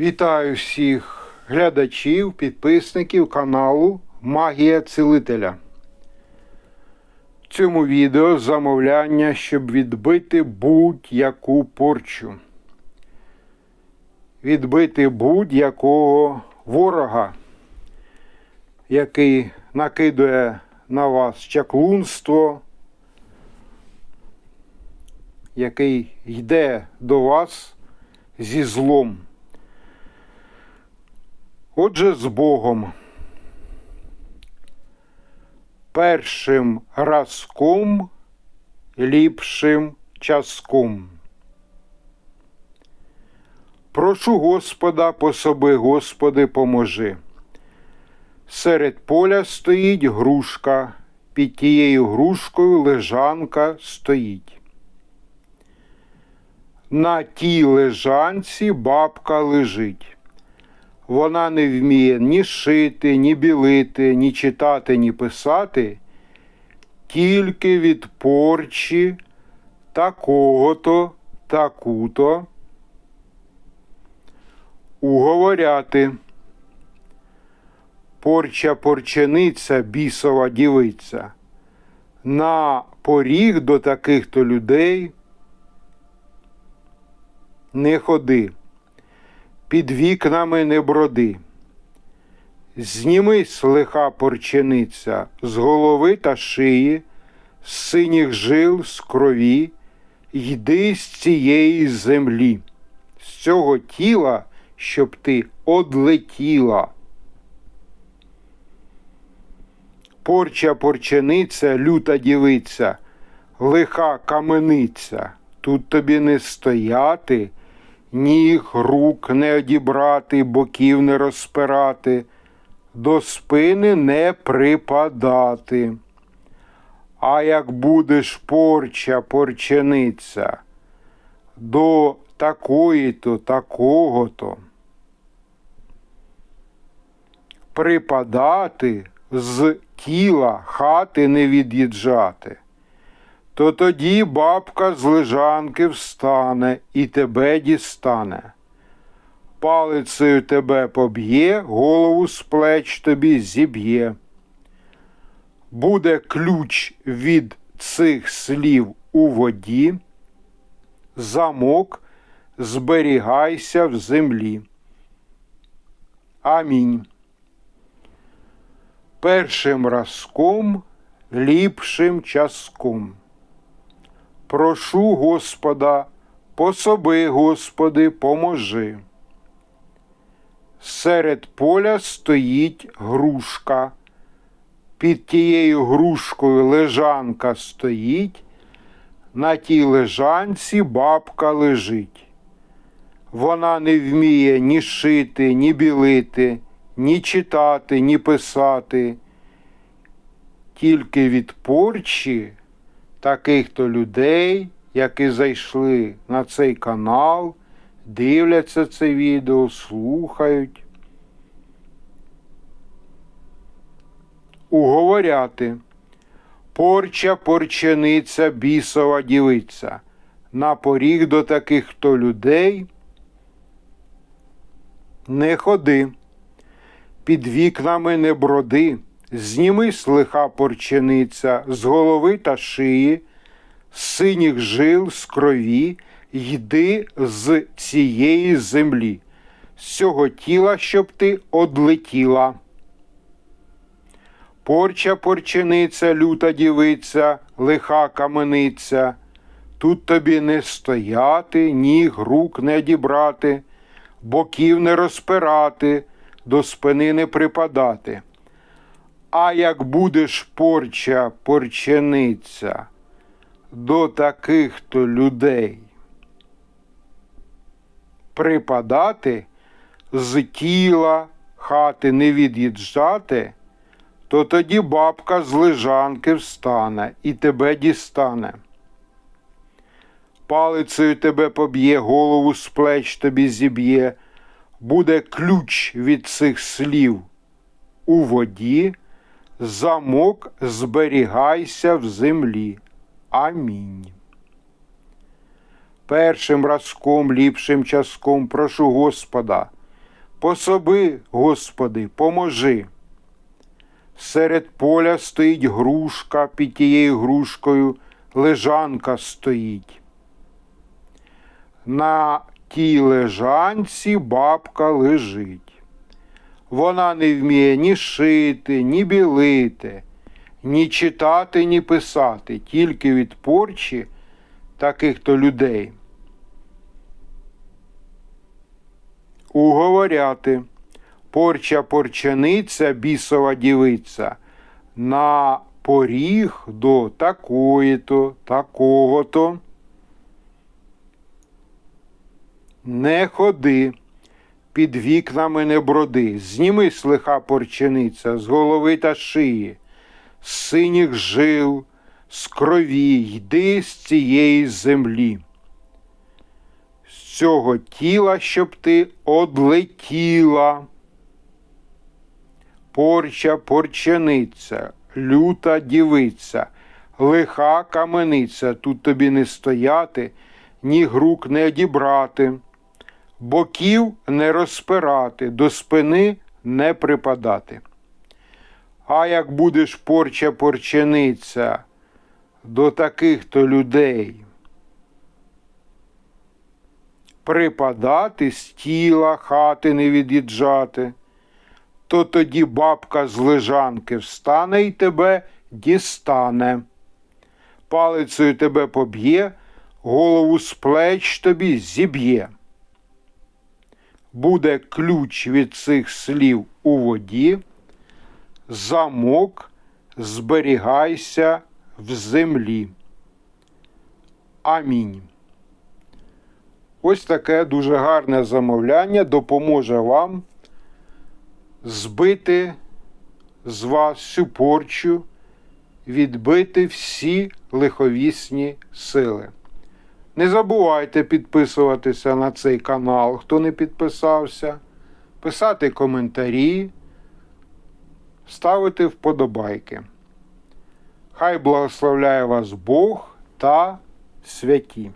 Вітаю всіх глядачів, підписників каналу Магія Цілителя. В цьому відео замовляння, щоб відбити будь-яку порчу. Відбити будь-якого ворога, який накидує на вас чаклунство, який йде до вас зі злом. Отже, з Богом. Першим разком, ліпшим часком. Прошу Господа, пособи, Господи, поможи. Серед поля стоїть грушка, під тією грушкою лежанка стоїть. На тій лежанці бабка лежить. Вона не вміє ні шити, ні білити, ні читати, ні писати, тільки від порчі такого-то, таку-то уговоряти. Порча порчениця, бісова дівиця. На поріг до таких-то людей не ходи під вікнами не броди. Знімись, лиха порчениця, з голови та шиї, з синіх жил, з крові, йди з цієї землі, з цього тіла, щоб ти одлетіла. Порча порчениця, люта дівиця, лиха камениця, тут тобі не стояти ніг, рук не одібрати, боків не розпирати, до спини не припадати. А як будеш порча, порчениця, до такої-то, такого-то, припадати з тіла хати не від'їжджати то тоді бабка з лежанки встане і тебе дістане. Палицею тебе поб'є, голову з плеч тобі зіб'є. Буде ключ від цих слів у воді, замок зберігайся в землі. Амінь. Першим разком ліпшим часком. Прошу Господа, пособи, Господи, поможи. Серед поля стоїть грушка. Під тією грушкою лежанка стоїть, на тій лежанці бабка лежить. Вона не вміє ні шити, ні білити, ні читати, ні писати. Тільки від порчі таких то людей, які зайшли на цей канал, дивляться це відео, слухають. Уговоряти. Порча порчениця бісова дівиця. На поріг до таких то людей не ходи, під вікнами не броди. Знімись лиха порчениця з голови та шиї, з синіх жил, з крові, йди з цієї землі, з цього тіла, щоб ти одлетіла. Порча порчениця, люта дівиця, лиха камениця, тут тобі не стояти, ніг, рук не дібрати, боків не розпирати, до спини не припадати. А як будеш порча порчениця до таких то людей припадати, з тіла хати не від'їжджати, то тоді бабка з лежанки встане і тебе дістане. Палицею тебе поб'є, голову з плеч тобі зіб'є, буде ключ від цих слів у воді замок зберігайся в землі. Амінь. Першим разком, ліпшим часком прошу Господа, Пособи, Господи, поможи. Серед поля стоїть грушка, під тією грушкою лежанка стоїть. На тій лежанці бабка лежить. Вона не вміє ні шити, ні білити, ні читати, ні писати, тільки від порчі таких то людей. Уговоряти. Порча порчаниця, бісова дівиця, на поріг до такої-то, такого-то. Не ходи, під вікнами не броди, зніми з лиха порчениця з голови та шиї, з синіх жил, з крові, йди з цієї землі. З цього тіла, щоб ти одлетіла. Порча порчениця, люта дівиця, лиха камениця, тут тобі не стояти, ні грук не одібрати, боків не розпирати, до спини не припадати. А як будеш порча порчениця до таких то людей, припадати з тіла хати не від'їжджати, то тоді бабка з лежанки встане і тебе дістане. Палицею тебе поб'є, голову з плеч тобі зіб'є. Буде ключ від цих слів у воді, замок зберігайся в землі. Амінь. Ось таке дуже гарне замовляння допоможе вам збити з вас всю порчу, відбити всі лиховісні сили. Не забувайте підписуватися на цей канал, хто не підписався, писати коментарі, ставити вподобайки. Хай благословляє вас Бог та святі.